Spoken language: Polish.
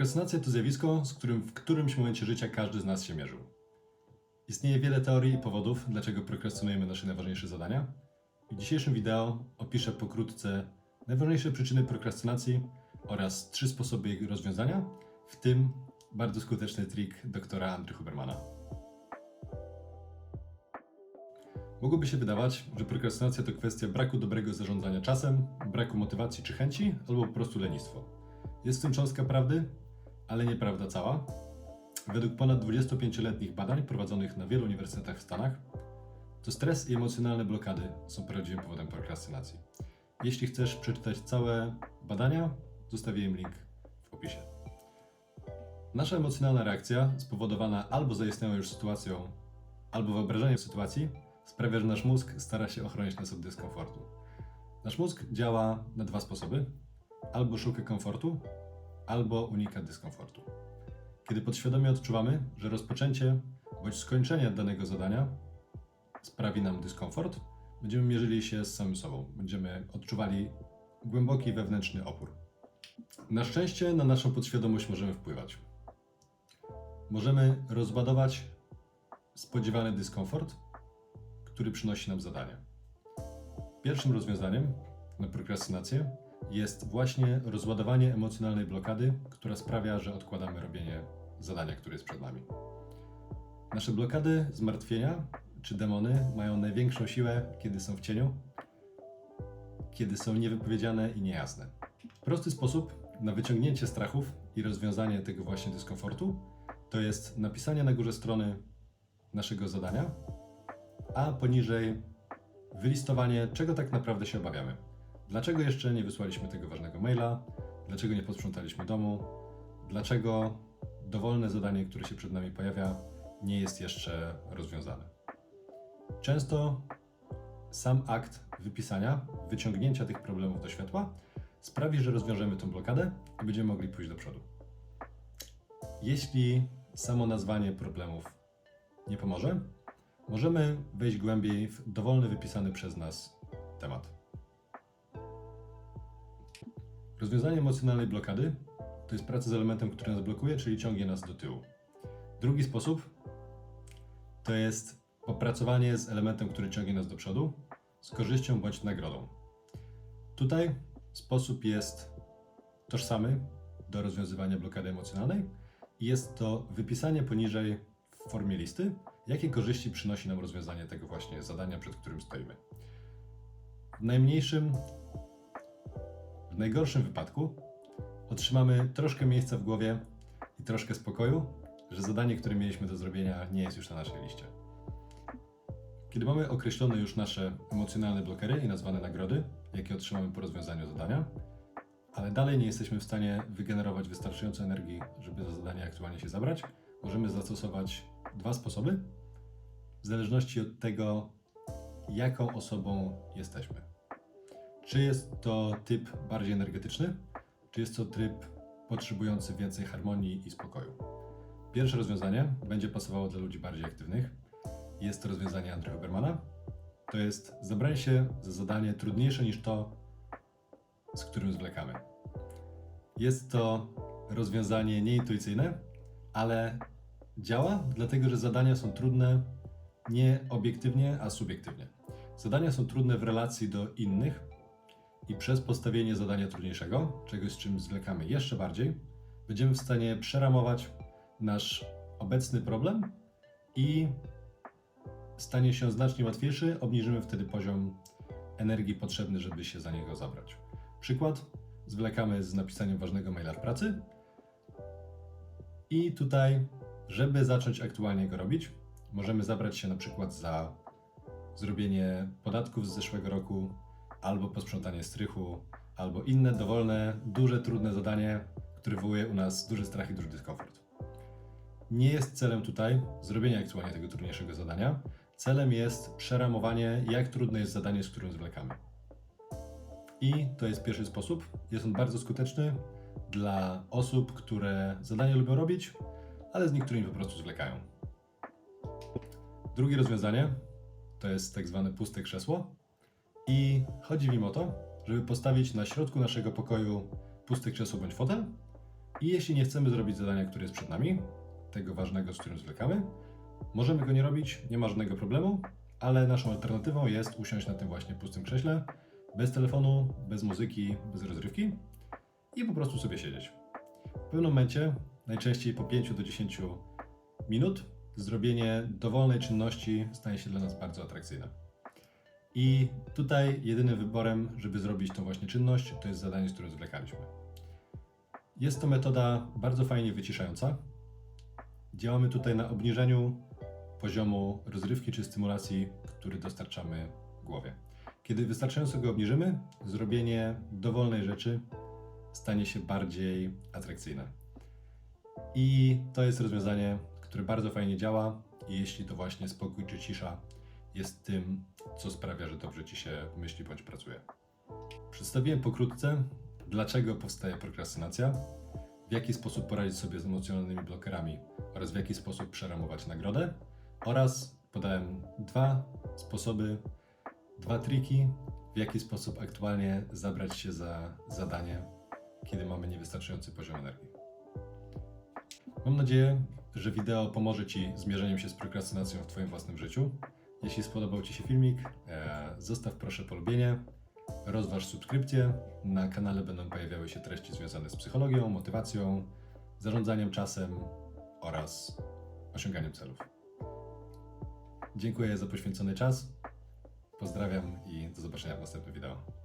Prokrastynacja to zjawisko, z którym w którymś momencie życia każdy z nas się mierzył. Istnieje wiele teorii i powodów, dlaczego prokrastynujemy nasze najważniejsze zadania. W dzisiejszym wideo opiszę pokrótce najważniejsze przyczyny prokrastynacji oraz trzy sposoby ich rozwiązania, w tym bardzo skuteczny trik doktora Andry Hubermana. Mogłoby się wydawać, że prokrastynacja to kwestia braku dobrego zarządzania czasem, braku motywacji czy chęci, albo po prostu lenistwo. Jest w tym cząstka prawdy, ale nieprawda cała. Według ponad 25-letnich badań prowadzonych na wielu uniwersytetach w Stanach, to stres i emocjonalne blokady są prawdziwym powodem prokrastynacji. Jeśli chcesz przeczytać całe badania, zostawię im link w opisie. Nasza emocjonalna reakcja, spowodowana albo zaistniałą już sytuacją, albo wyobrażeniem sytuacji, sprawia, że nasz mózg stara się ochronić nas od dyskomfortu. Nasz mózg działa na dwa sposoby: albo szuka komfortu, albo unika dyskomfortu. Kiedy podświadomie odczuwamy, że rozpoczęcie bądź skończenie danego zadania sprawi nam dyskomfort, będziemy mierzyli się z samym sobą, będziemy odczuwali głęboki wewnętrzny opór. Na szczęście na naszą podświadomość możemy wpływać. Możemy rozładować spodziewany dyskomfort, który przynosi nam zadanie. Pierwszym rozwiązaniem na prokrastynację jest właśnie rozładowanie emocjonalnej blokady, która sprawia, że odkładamy robienie zadania, które jest przed nami. Nasze blokady, zmartwienia czy demony mają największą siłę, kiedy są w cieniu, kiedy są niewypowiedziane i niejasne. Prosty sposób na wyciągnięcie strachów i rozwiązanie tego właśnie dyskomfortu to jest napisanie na górze strony naszego zadania, a poniżej wylistowanie, czego tak naprawdę się obawiamy. Dlaczego jeszcze nie wysłaliśmy tego ważnego maila? Dlaczego nie posprzątaliśmy domu? Dlaczego dowolne zadanie, które się przed nami pojawia, nie jest jeszcze rozwiązane? Często sam akt wypisania, wyciągnięcia tych problemów do światła sprawi, że rozwiążemy tą blokadę i będziemy mogli pójść do przodu. Jeśli samo nazwanie problemów nie pomoże, możemy wejść głębiej w dowolny wypisany przez nas temat. Rozwiązanie emocjonalnej blokady to jest praca z elementem, który nas blokuje, czyli ciągnie nas do tyłu. Drugi sposób to jest popracowanie z elementem, który ciągnie nas do przodu, z korzyścią bądź nagrodą. Tutaj sposób jest tożsamy do rozwiązywania blokady emocjonalnej i jest to wypisanie poniżej w formie listy, jakie korzyści przynosi nam rozwiązanie tego właśnie zadania, przed którym stoimy. W najmniejszym najgorszym wypadku otrzymamy troszkę miejsca w głowie i troszkę spokoju, że zadanie, które mieliśmy do zrobienia, nie jest już na naszej liście. Kiedy mamy określone już nasze emocjonalne blokery i nazwane nagrody, jakie otrzymamy po rozwiązaniu zadania, ale dalej nie jesteśmy w stanie wygenerować wystarczająco energii, żeby za zadanie aktualnie się zabrać, możemy zastosować dwa sposoby, w zależności od tego, jaką osobą jesteśmy. Czy jest to typ bardziej energetyczny, czy jest to tryb potrzebujący więcej harmonii i spokoju? Pierwsze rozwiązanie będzie pasowało dla ludzi bardziej aktywnych. Jest to rozwiązanie Andrew Hubermana. To jest zabranie się za zadanie trudniejsze niż to, z którym zwlekamy. Jest to rozwiązanie nieintuicyjne, ale działa, dlatego że zadania są trudne nie obiektywnie, a subiektywnie. Zadania są trudne w relacji do innych, i przez postawienie zadania trudniejszego, czegoś z czym zwlekamy jeszcze bardziej, będziemy w stanie przeramować nasz obecny problem i stanie się znacznie łatwiejszy, obniżymy wtedy poziom energii potrzebny, żeby się za niego zabrać. Przykład: zwlekamy z napisaniem ważnego maila w pracy i tutaj, żeby zacząć aktualnie go robić, możemy zabrać się na przykład za zrobienie podatków z zeszłego roku, albo posprzątanie strychu, albo inne dowolne, duże, trudne zadanie, które wywołuje u nas duży strach i duży dyskomfort. Nie jest celem tutaj zrobienie aktualnie tego trudniejszego zadania. Celem jest przeramowanie, jak trudne jest zadanie, z którym zwlekamy. I to jest pierwszy sposób. Jest on bardzo skuteczny dla osób, które zadanie lubią robić, ale z niektórymi po prostu zwlekają. Drugie rozwiązanie to jest tak zwane puste krzesło. I chodzi nim o to, żeby postawić na środku naszego pokoju puste krzesło bądź fotel I jeśli nie chcemy zrobić zadania, które jest przed nami, tego ważnego, z którym zwlekamy, możemy go nie robić, nie ma żadnego problemu, ale naszą alternatywą jest usiąść na tym właśnie pustym krześle, bez telefonu, bez muzyki, bez rozrywki i po prostu sobie siedzieć. W pewnym momencie, najczęściej po 5 do 10 minut, zrobienie dowolnej czynności stanie się dla nas bardzo atrakcyjne. I tutaj jedynym wyborem, żeby zrobić tą właśnie czynność, to jest zadanie, z którym zwlekaliśmy. Jest to metoda bardzo fajnie wyciszająca. Działamy tutaj na obniżeniu poziomu rozrywki czy stymulacji, który dostarczamy głowie. Kiedy wystarczająco go obniżymy, zrobienie dowolnej rzeczy stanie się bardziej atrakcyjne. I to jest rozwiązanie, które bardzo fajnie działa, jeśli to właśnie spokój czy cisza jest tym, co sprawia, że dobrze ci się myśli bądź pracuje. Przedstawiłem pokrótce, dlaczego powstaje prokrastynacja, w jaki sposób poradzić sobie z emocjonalnymi blokerami oraz w jaki sposób przeramować nagrodę oraz podałem dwa sposoby, dwa triki, w jaki sposób aktualnie zabrać się za zadanie, kiedy mamy niewystarczający poziom energii. Mam nadzieję, że wideo pomoże Ci z mierzeniem się z prokrastynacją w Twoim własnym życiu. Jeśli spodobał Ci się filmik, e, zostaw proszę polubienie, rozważ subskrypcję. Na kanale będą pojawiały się treści związane z psychologią, motywacją, zarządzaniem czasem oraz osiąganiem celów. Dziękuję za poświęcony czas. Pozdrawiam i do zobaczenia w następnym wideo.